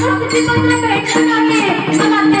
한 사람의 한 사람의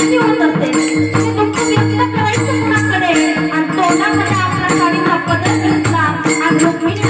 दुःखी होत आपला साडीचा पदर घेतला आणि रुक्मिणी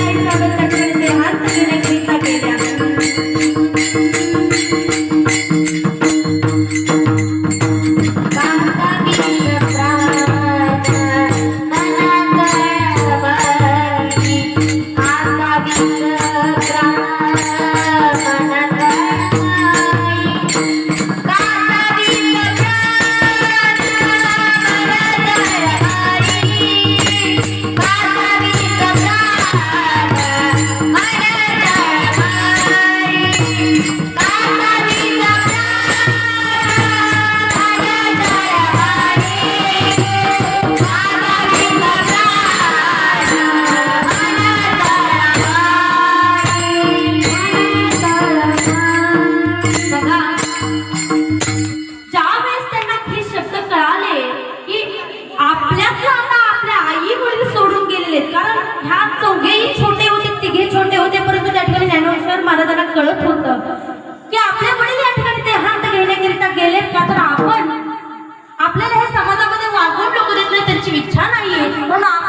你们哪